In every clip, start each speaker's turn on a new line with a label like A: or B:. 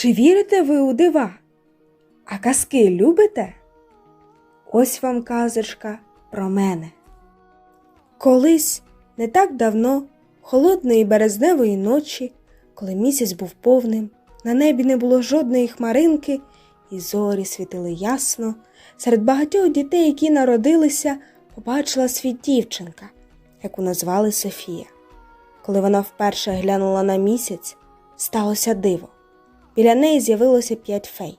A: Чи вірите ви у дива? А казки любите? Ось вам казочка про мене. Колись не так давно, холодної березневої ночі, коли місяць був повним, на небі не було жодної хмаринки, і зорі світили ясно. Серед багатьох дітей, які народилися, побачила світ дівчинка, яку назвали Софія. Коли вона вперше глянула на місяць, сталося диво. Біля неї з'явилося п'ять фей.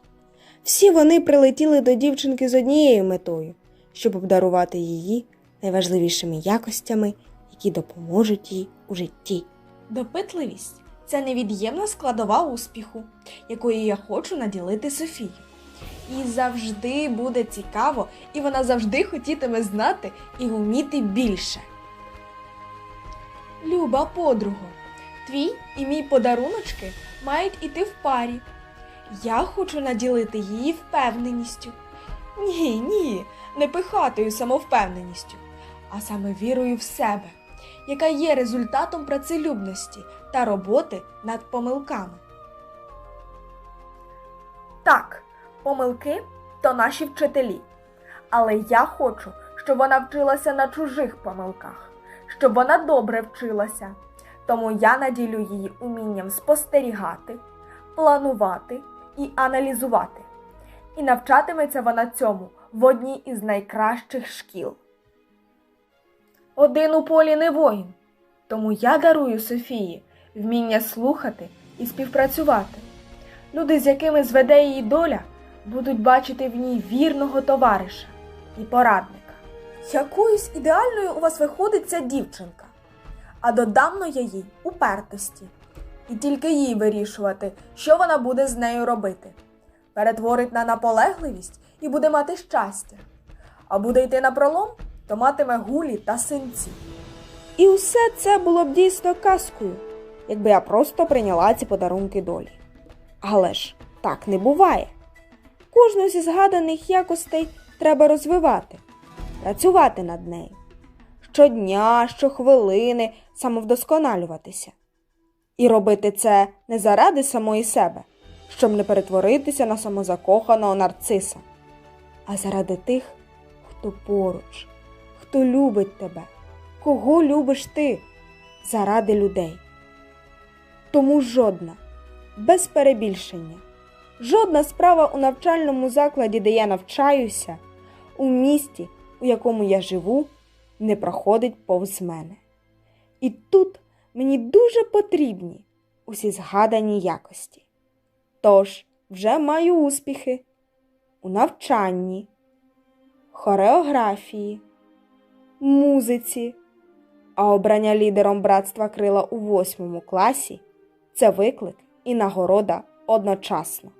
A: Всі вони прилетіли до дівчинки з однією метою, щоб обдарувати її найважливішими якостями, які допоможуть їй у житті.
B: Допитливість це невід'ємна складова успіху, якою я хочу наділити Софію. Їй завжди буде цікаво, і вона завжди хотітиме знати і вміти більше. Люба подруго, твій і мій подаруночки мають іти в парі. Я хочу наділити її впевненістю. Ні, ні, не пихатою самовпевненістю, а саме вірою в себе, яка є результатом працелюбності та роботи над помилками. Так, помилки то наші вчителі. Але я хочу, щоб вона вчилася на чужих помилках, щоб вона добре вчилася. Тому я наділю її умінням спостерігати, планувати і аналізувати. І навчатиметься вона цьому в одній із найкращих шкіл. Один у полі не воїн, тому я дарую Софії вміння слухати і співпрацювати. Люди, з якими зведе її доля, будуть бачити в ній вірного товариша і порадника. Якоюсь ідеальною у вас виходить ця дівчинка, а додамно я їй упертості. І тільки їй вирішувати, що вона буде з нею робити. Перетворить на наполегливість і буде мати щастя. А буде йти на пролом, то матиме гулі та синці.
A: І усе це було б дійсно казкою, якби я просто прийняла ці подарунки долі. Але ж так не буває. Кожну зі згаданих якостей треба розвивати, працювати над нею. Щодня, щохвилини самовдосконалюватися. І робити це не заради самої себе, щоб не перетворитися на самозакоханого нарциса, а заради тих, хто поруч, хто любить тебе, кого любиш ти, заради людей. Тому жодна, без перебільшення, жодна справа у навчальному закладі, де я навчаюся, у місті, у якому я живу, не проходить повз мене. І тут мені дуже потрібні усі згадані якості. Тож вже маю успіхи у навчанні, хореографії, музиці, а обрання лідером братства крила у восьмому класі це виклик і нагорода одночасно.